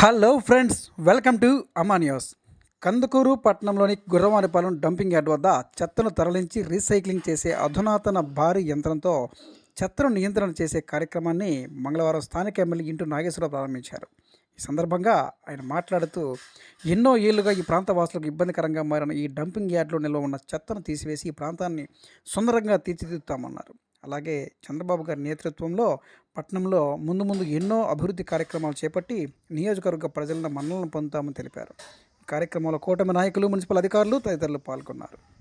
Hello friends welcome to అమానియోస్ కందుకూరు పట్టణంలోని Gurravanipalem dumping yard వద్ద చెత్తను తరలించి రీసైక్లింగ్ చేసే అధునాతన భారీ యంత్రంతో చెత్తను నియంత్రణ చేసే కార్యక్రమాన్ని మంగళవారం స్థానిక ఎమ్మెల్యే ఇంటూ నాగేశ్వరరావు ప్రారంభించారు. ఈ సందర్భంగా ఆయన మాట్లాడుతూ ఎన్నో ఏళ్ళుగా ఈ ప్రాంత వాసులకు ఇబ్బందికరంగా మారిన ఈ డంపింగ్ యార్డ్లో నిల్వ ఉన్న చెత్తను తీసివేసి ఈ ప్రాంతాన్ని సుందరంగా తీర్చిదిద్దుతామన్నారు. అలాగే చంద్రబాబు గారి నేతృత్వంలో పట్టణంలో ముందు ముందు ఎన్నో అభివృద్ధి కార్యక్రమాలు చేపట్టి నియోజకవర్గ ప్రజలను మన్నలను పొందుతామని తెలిపారు. కార్యక్రమంలో కూటమి నాయకులు మున్సిపల్ అధికారులు తదితరులు పాల్గొన్నారు.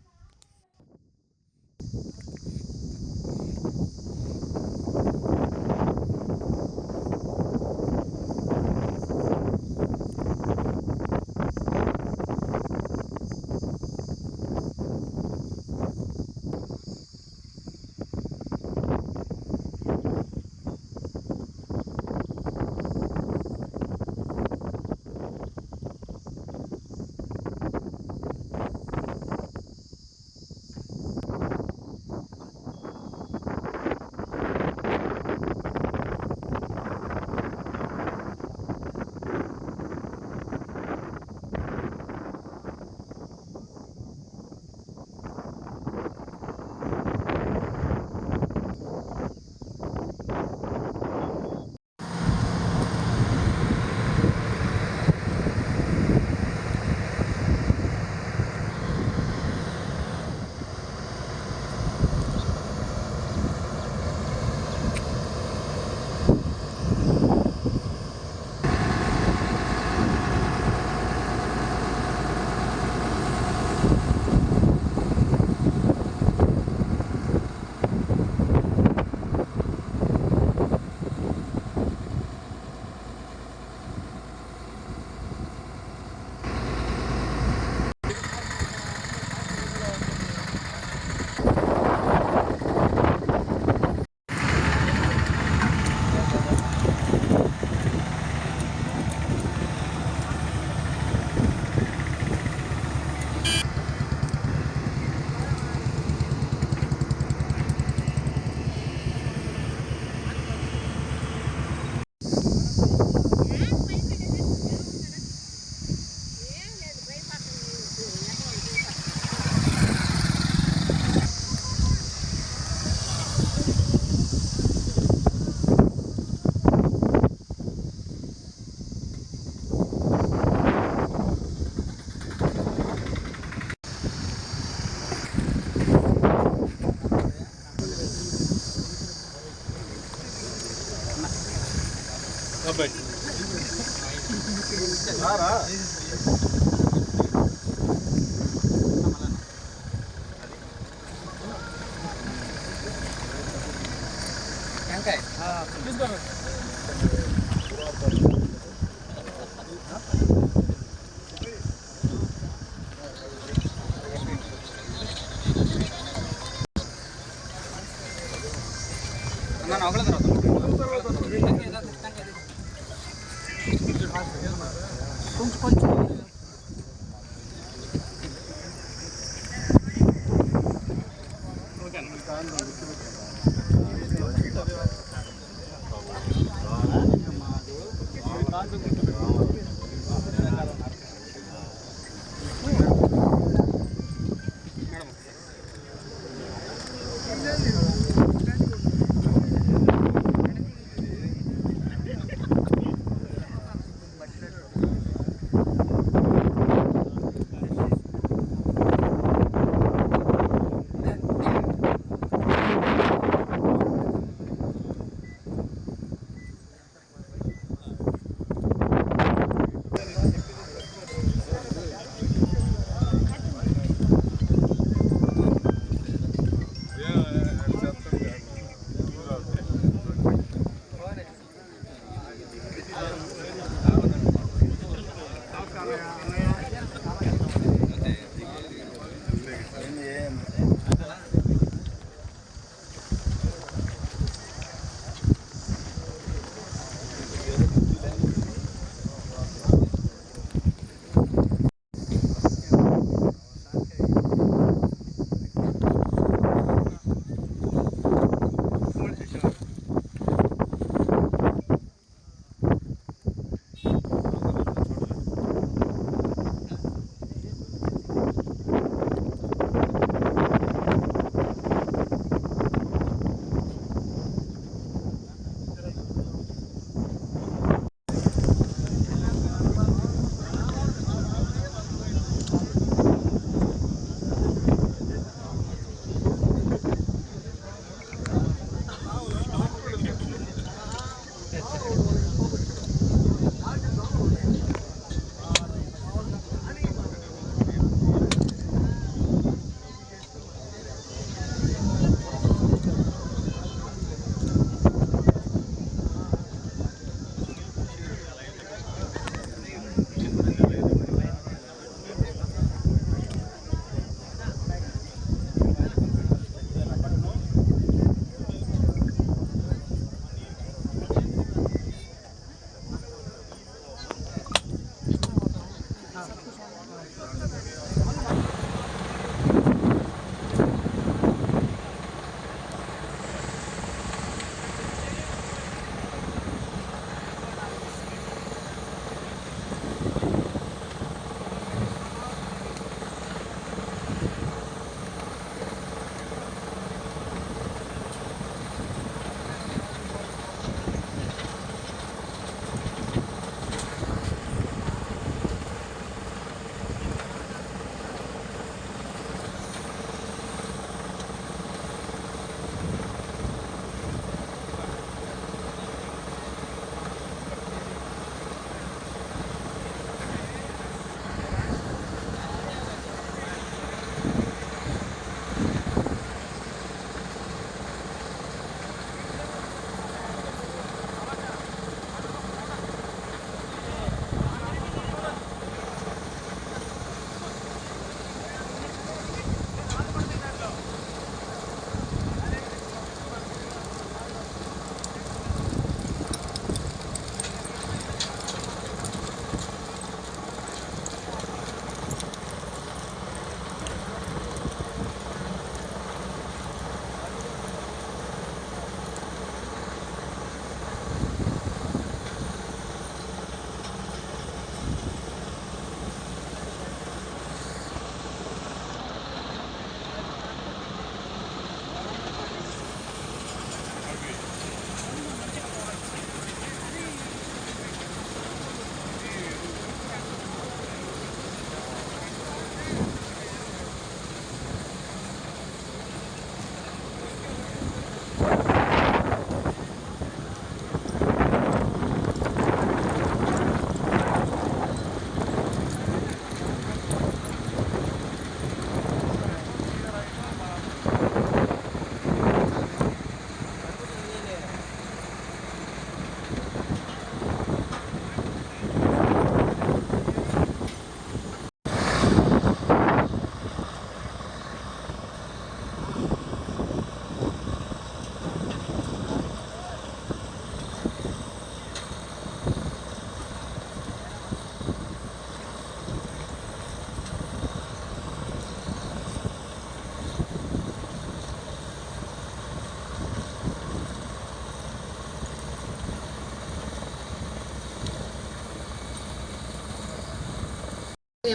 ನಾನು ಹೊಗಳದ್ರು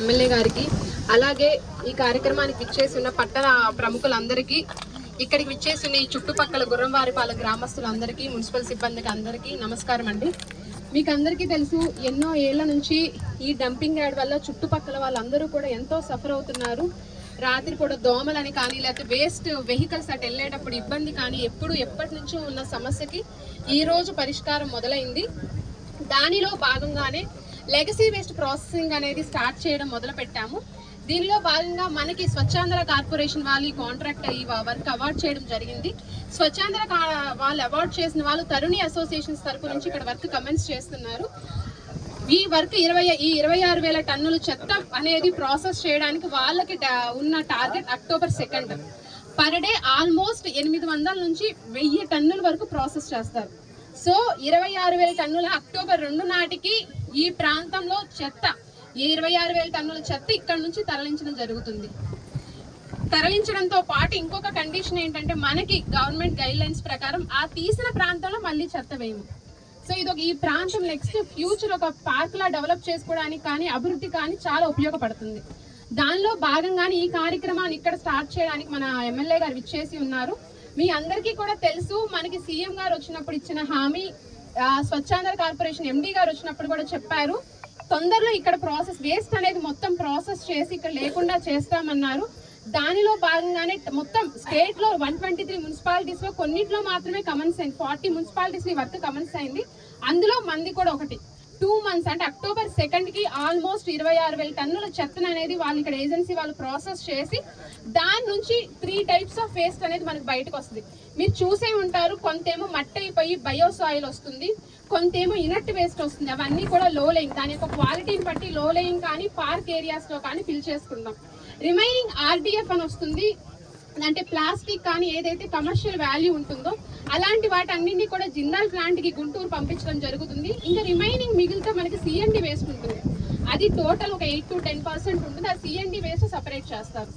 ఎమ్మెల్యే గారికి అలాగే ఈ కార్యక్రమానికి విచ్చేసిన పట్టణ ప్రముఖులందరికీ ఇక్కడికి విచ్చేసిన ఈ చుట్టుపక్కల గుర్రంవారిపాల గ్రామస్తులందరికీ మున్సిపల్ సిబ్బందికి అందరికీ నమస్కారం అండి. మీకు అందరికీ తెలుసు ఎన్నో ఏళ్ళ నుంచి ఈ డంపింగ్ యార్డ్ వల్ల చుట్టుపక్కల వాళ్ళందరూ కూడా ఎంతో సఫర్ అవుతున్నారు. రాత్రి కూడా దోమలని కానీ లేకపోతే వేస్ట్ వెహికల్స్ అటు వెళ్ళేటప్పుడు ఇబ్బంది కానీ ఎప్పుడు ఎప్పటి నుంచో ఉన్న సమస్యకి ఈరోజు పరిష్కారం మొదలైంది. దానిలో భాగంగానే లెగసీ వేస్ట్ ప్రాసెసింగ్ అనేది స్టార్ట్ చేయడం మొదలు పెట్టాము. దీనిలో భాగంగా మనకి స్వచ్ఛాంధ్ర కార్పొరేషన్ వాళ్ళు ఈ కాంట్రాక్ట్ ఈ వర్క్ అవార్డ్ చేయడం జరిగింది. స్వచ్ఛాంధ్ర వాళ్ళు అవార్డ్ చేసిన వాళ్ళు తరుణి అసోసియేషన్స్ తరపు నుంచి ఇక్కడ వర్క్ కమెంట్స్ చేస్తున్నారు. ఈ వర్క్ ఇరవై ఈ ఇరవై ఆరు వేల టన్నుల చెత్త అనేది ప్రాసెస్ చేయడానికి వాళ్ళకి ఉన్న target October second per day almost ఎనిమిది వందల నుంచి వెయ్యి టన్నుల వరకు ప్రాసెస్ చేస్తారు. సో ఇరవై ఆరు వేల టన్నుల అక్టోబర్ రెండు నాటికి ఈ ప్రాంతంలో చెత్త ఇరవై ఆరు వేల టన్నుల చెత్త ఇక్కడ నుంచి తరలించడం జరుగుతుంది. తరలించడంతో పాటు ఇంకొక కండిషన్ ఏంటంటే మనకి గవర్నమెంట్ గైడ్ లైన్స్ ప్రకారం ఆ తీసిన ప్రాంతంలో మళ్ళీ చెత్త వేయము. సో ఇది ఒక ఈ ప్రాంతం నెక్స్ట్ ఫ్యూచర్ ఒక పార్క్ లా డెవలప్ చేసుకోవడానికి కానీ అభివృద్ధి కానీ చాలా ఉపయోగపడుతుంది. దానిలో భాగంగానే ఈ కార్యక్రమాన్ని ఇక్కడ స్టార్ట్ చేయడానికి మన ఎమ్మెల్యే గారు విచ్చేసి ఉన్నారు. మీ అందరికీ కూడా తెలుసు మనకి సీఎం గారు వచ్చినప్పుడు ఇచ్చిన హామీ స్వచ్ఛాంధ్ర కార్పొరేషన్ ఎండి గారు వచ్చినప్పుడు కూడా చెప్పారు తొందరలో ఇక్కడ ప్రాసెస్ వేస్ట్ అనేది మొత్తం ప్రాసెస్ చేసి ఇక్కడ లేకుండా చేస్తామన్నారు. దానిలో భాగంగానే మొత్తం స్టేట్లో వన్ ట్వంటీ త్రీ మున్సిపాలిటీస్లో కొన్నిట్లో మాత్రమే కమన్స్ అయింది ఫార్టీ మున్సిపాలిటీస్ని వర్క్ కమన్స్ అయింది. అందులో మంది కూడా ఒకటి. టూ మంత్స్ అంటే అక్టోబర్ సెకండ్కి ఆల్మోస్ట్ ఇరవై ఆరు వేల టన్నుల చెత్తను అనేది వాళ్ళు ఇక్కడ ఏజెన్సీ వాళ్ళు ప్రాసెస్ చేసి దాని నుంచి త్రీ టైప్స్ ఆఫ్ వేస్ట్ అనేది మనకు బయటకు వస్తుంది. మీరు చూసే ఉంటారు కొంతేమో మట్టి అయిపోయి బయో సాయిల్ వస్తుంది కొంతేమో ఇనట్ వేస్ట్ వస్తుంది. అవన్నీ కూడా లో లేయింగ్ దాని యొక్క క్వాలిటీని బట్టి లో లేయింగ్ కానీ పార్క్ ఏరియాస్లో కానీ ఫిల్ చేసుకుందాం. రిమైనింగ్ ఆర్డిఎఫ్ అని వస్తుంది. అంటే ప్లాస్టిక్ కానీ ఏదైతే కమర్షియల్ వాల్యూ ఉంటుందో అలాంటి వాటి అన్నింటినీ కూడా జిందాల్ ప్లాంట్కి గుంటూరు పంపించడం జరుగుతుంది. ఇంకా రిమైనింగ్ మిగిలితే మనకి సిఎండి వేస్ట్ ఉంటుంది. అది టోటల్ ఒక ఎయిట్ టు టెన్ పర్సెంట్ ఉంటుంది. ఆ సిఎండి వేస్ట్ సపరేట్ చేస్తారు.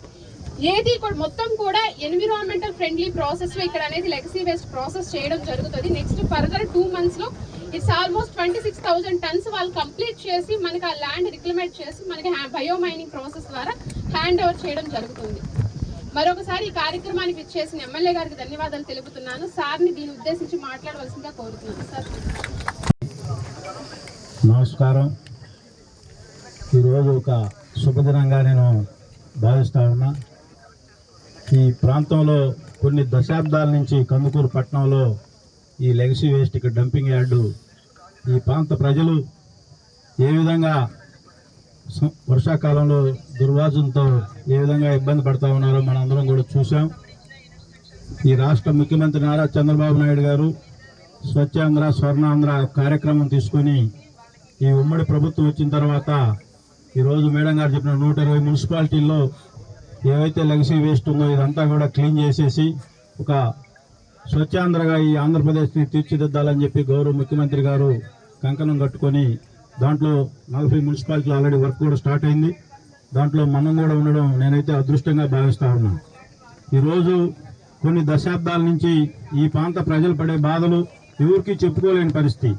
ఏది కూడా మొత్తం కూడా ఎన్విరాన్మెంటల్ ఫ్రెండ్లీ ప్రాసెస్లో ఇక్కడ అనేది లెగసీ వేస్ట్ ప్రాసెస్ చేయడం జరుగుతుంది. నెక్స్ట్ ఫర్దర్ టూ మంత్స్లో it's almost twenty six thousand tons వాళ్ళు కంప్లీట్ చేసి మనకి ఆ ల్యాండ్ రిక్లమేట్ చేసి మనకి బయో మైనింగ్ ప్రాసెస్ ద్వారా హ్యాండ్ ఓవర్ చేయడం జరుగుతుంది. మరొకసారి ఈ కార్యక్రమానికి ఇచ్చేసిన ఎమ్మెల్యే గారికి ధన్యవాదాలు తెలుపుతున్నాను. సార్ని దీని ఉద్దేశించి మాట్లాడవలసిందిగా కోరుతున్నాను. సార్. నమస్కారం. ఈరోజు ఒక శుభదినంగా నేను భావిస్తా ఉన్నా. ఈ ప్రాంతంలో కొన్ని దశాబ్దాల నుంచి కందుకూరు పట్టణంలో ఈ లెగసీ వేస్ట్ ఇక్కడ డంపింగ్ యార్డు ఈ ప్రాంత ప్రజలు ఏ విధంగా వర్షాకాలంలో దుర్వాసనతో ఏ విధంగా ఇబ్బంది పడతా ఉన్నారో మనందరం కూడా చూసాం ఈ రాష్ట్ర ముఖ్యమంత్రి నారా చంద్రబాబు నాయుడు గారు స్వచ్ఛాంధ్ర స్వర్ణాంధ్ర కార్యక్రమం తీసుకొని ఈ ఉమ్మడి ప్రభుత్వం వచ్చిన తర్వాత ఈరోజు మేడం గారు చెప్పిన నూట ఇరవై మున్సిపాలిటీల్లో ఏవైతే లెగసీ వేస్ట్ ఉందో ఇదంతా కూడా క్లీన్ చేసేసి ఒక స్వచ్ఛాంధ్రగా ఈ ఆంధ్రప్రదేశ్ని తీర్చిదిద్దాలని చెప్పి గౌరవ ముఖ్యమంత్రి గారు కంకణం కట్టుకొని దాంట్లో నలభై మున్సిపాలిటీలు ఆల్రెడీ వర్క్ కూడా స్టార్ట్ అయింది. దాంట్లో మనం కూడా ఉండడం నేనైతే అదృష్టంగా భావిస్తా ఉన్నాను ఈరోజు కొన్ని దశాబ్దాల నుంచి ఈ ప్రాంత ప్రజలు పడే బాధలు ఎవరికి చెప్పుకోలేని పరిస్థితి.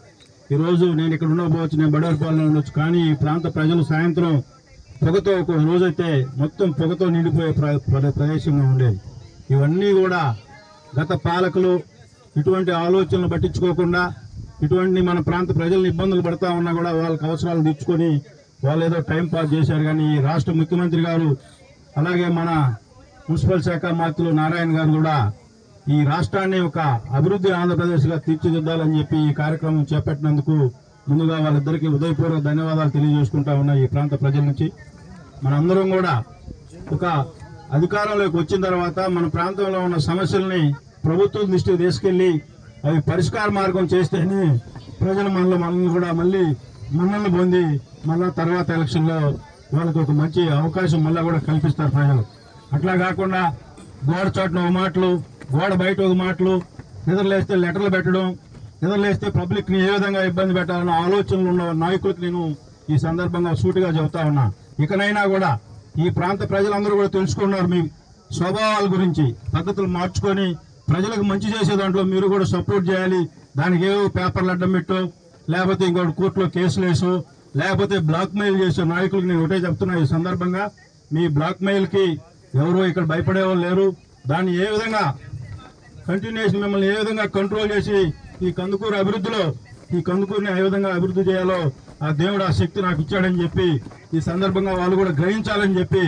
ఈరోజు నేను ఇక్కడ ఉండకపోవచ్చు నేను బడవరపాలెంలో ఉండొచ్చు కానీ ఈ ప్రాంత ప్రజలు సాయంత్రం పొగతో ఒక రోజైతే మొత్తం పొగతో నిండిపోయే ప్ర- ప్రదేశంగా ఉండేది. ఇవన్నీ కూడా గత పాలకులు ఇటువంటి ఆలోచనలు పట్టించుకోకుండా ఇటువంటి మన ప్రాంత ప్రజలను ఇబ్బందులు పడతా ఉన్నా కూడా వాళ్ళకి అవసరాలు తీర్చుకొని వాళ్ళు ఏదో టైం పాస్ చేశారు. కానీ ఈ రాష్ట్ర ముఖ్యమంత్రి గారు అలాగే మన మున్సిపల్ శాఖ మంత్రులు నారాయణ గారు కూడా ఈ రాష్ట్రాన్ని ఒక అభివృద్ధి ఆంధ్రప్రదేశ్గా తీర్చిదిద్దాలని చెప్పి ఈ కార్యక్రమం చేపట్టినందుకు ముందుగా వాళ్ళిద్దరికీ ఉదయపూర్వక ధన్యవాదాలు తెలియజేసుకుంటా ఉన్నా ఈ ప్రాంత ప్రజల నుంచి మనందరం కూడా ఒక అధికారంలోకి వచ్చిన తర్వాత మన ప్రాంతంలో ఉన్న సమస్యల్ని ప్రభుత్వం దృష్టికి తీసుకెళ్ళి అవి పరిష్కార మార్గం చేస్తేనే ప్రజలు మనలో మనల్ని కూడా మళ్ళీ మనల్ని పొంది మళ్ళా తర్వాత ఎలక్షన్లో వాళ్ళకి ఒక మంచి అవకాశం మళ్ళీ కూడా కల్పిస్తారు ప్రజలు. అట్లా కాకుండా గోడ చోట్న ఒక మాటలు గోడ బయట ఒక మాటలు నిద్రలేస్తే లెటర్లు పెట్టడం నిద్రలేస్తే పబ్లిక్ని ఏ విధంగా ఇబ్బంది పెట్టాలన్న ఆలోచనలు ఉన్న నాయకులకు నేను ఈ సందర్భంగా సూటిగా చెబుతా ఉన్నా. ఇకనైనా కూడా ఈ ప్రాంత ప్రజలందరూ కూడా తెలుసుకున్నారు మీ స్వభావాల గురించి పద్ధతులు మార్చుకొని ప్రజలకు మంచి చేసే దాంట్లో మీరు కూడా సపోర్ట్ చేయాలి. దానికి ఏవో పేపర్లు అడ్డం పెట్టో లేకపోతే ఇంకోటి కోర్టులో కేసులు వేసో లేకపోతే బ్లాక్ మెయిల్ చేసే నాయకులకు నేను ఒకటే చెప్తున్నా ఈ సందర్భంగా. మీ బ్లాక్ మెయిల్ ఎవరు ఇక్కడ భయపడేవాళ్ళు లేరు. దాన్ని ఏ విధంగా కంటిన్యూషన్ మిమ్మల్ని ఏ విధంగా కంట్రోల్ చేసి ఈ కందుకూరు అభివృద్ధిలో ఈ కందుకూరుని ఏ విధంగా అభివృద్ధి చేయాలో ఆ దేవుడు ఆ శక్తి నాకు ఇచ్చాడని చెప్పి ఈ సందర్భంగా వాళ్ళు కూడా గ్రహించాలని చెప్పి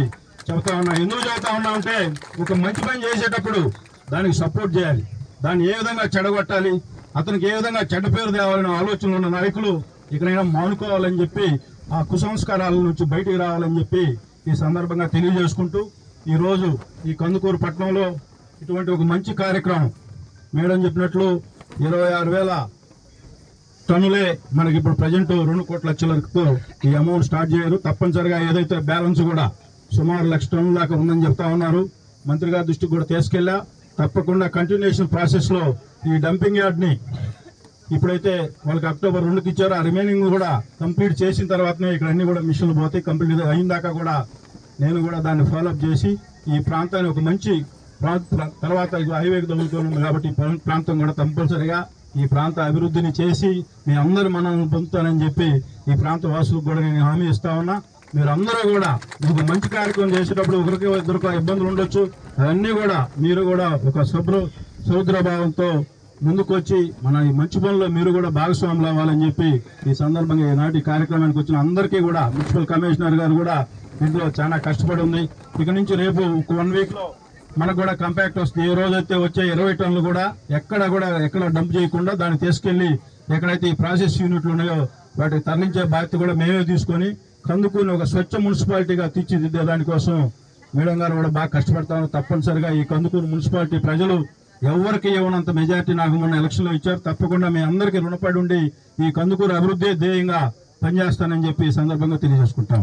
చెబుతా ఉన్నా. ఎందుకు చెబుతా ఉన్నా అంటే ఒక మంచి పని చేసేటప్పుడు దానికి సపోర్ట్ చేయాలి. దాన్ని ఏ విధంగా చెడగొట్టాలి అతనికి ఏ విధంగా చెడ్డ పేరు తేవాలనే ఆలోచనలు ఉన్న నాయకులు ఇక్కడైనా మానుకోవాలని చెప్పి ఆ కుసంస్కారాల నుంచి బయటికి రావాలని చెప్పి ఈ సందర్భంగా తెలియజేసుకుంటూ ఈరోజు ఈ కందుకూరు పట్టణంలో ఇటువంటి ఒక మంచి కార్యక్రమం మేడం చెప్పినట్లు ఇరవై ఆరు వేల టన్నులే మనకి ఇప్పుడు ప్రజెంట్ రెండు కోట్ల లక్షలతో ఈ అమౌంట్ స్టార్ట్ చేయరు. తప్పనిసరిగా ఏదైతే బ్యాలెన్స్ కూడా సుమారు లక్ష టన్నుల దాకా ఉందని చెప్తా ఉన్నారు. మంత్రి గారి దృష్టికి కూడా తీసుకెళ్ళా. తప్పకుండా కంటిన్యూషన్ ప్రాసెస్లో ఈ డంపింగ్ యార్డ్ని ఇప్పుడైతే వాళ్ళకి అక్టోబర్ రెండుకి ఇచ్చారు. ఆ రిమైనింగ్ కూడా కంప్లీట్ చేసిన తర్వాతనే ఇక్కడ అన్ని కూడా మిషన్లు పోతాయి. కంప్లీట్ అయిన దాకా కూడా నేను కూడా దాన్ని ఫాలోఅప్ చేసి ఈ ప్రాంతాన్ని ఒక మంచి తర్వాత హైవే హైవేకి కాబట్టి ప్రాంతం కూడా కంపల్సరిగా ఈ ప్రాంత అభివృద్ధిని చేసి మీ అందరు మనం పొందుతానని చెప్పి ఈ ప్రాంత వాసులకు కూడా నేను హామీ ఇస్తా ఉన్నా. మీరు అందరూ కూడా మీకు మంచి కార్యక్రమం చేసేటప్పుడు ఒకరికి ఇద్దరికి ఇబ్బందులు ఉండొచ్చు. అవన్నీ కూడా మీరు కూడా ఒక శుభ్ర సముద్ర భావంతో ముందుకొచ్చి మన ఈ మంచి పనుల్లో మీరు కూడా భాగస్వాములు అవ్వాలని చెప్పి ఈ సందర్భంగా ఈనాటి కార్యక్రమానికి వచ్చిన అందరికీ కూడా మున్సిపల్ కమిషనర్ గారు కూడా ఇందులో చాలా కష్టపడి ఉంది. ఇక నుంచి రేపు ఒక వన్ వీక్లో మనకు కూడా కంపాక్ట్ వస్తుంది. ఏ రోజైతే వచ్చే ఇరవై టన్నులు కూడా ఎక్కడ కూడా ఎక్కడ డంప్ చేయకుండా దాన్ని తీసుకెళ్ళి ఎక్కడైతే ఈ ప్రాసెస్ యూనిట్లు ఉన్నాయో వాటికి తరలించే బాధ్యత కూడా మేమే తీసుకొని కందుకూని ఒక స్వచ్ఛ మున్సిపాలిటీగా తీర్చిదిద్దే దానికోసం మేడం గారు కూడా బాగా కష్టపడతాను తప్పనిసరిగా ఈ కందుకూరు మున్సిపాలిటీ ప్రజలు ఎవరికి ఇవ్వనంత మెజార్టీ నాకు మొన్న ఎలక్షన్లో ఇచ్చారు. తప్పకుండా మీ అందరికీ రుణపడి ఉండి ఈ కందుకూరు అభివృద్ధి ధ్యేయంగా పనిచేస్తానని చెప్పి ఈ సందర్భంగా తెలియజేసుకుంటాం.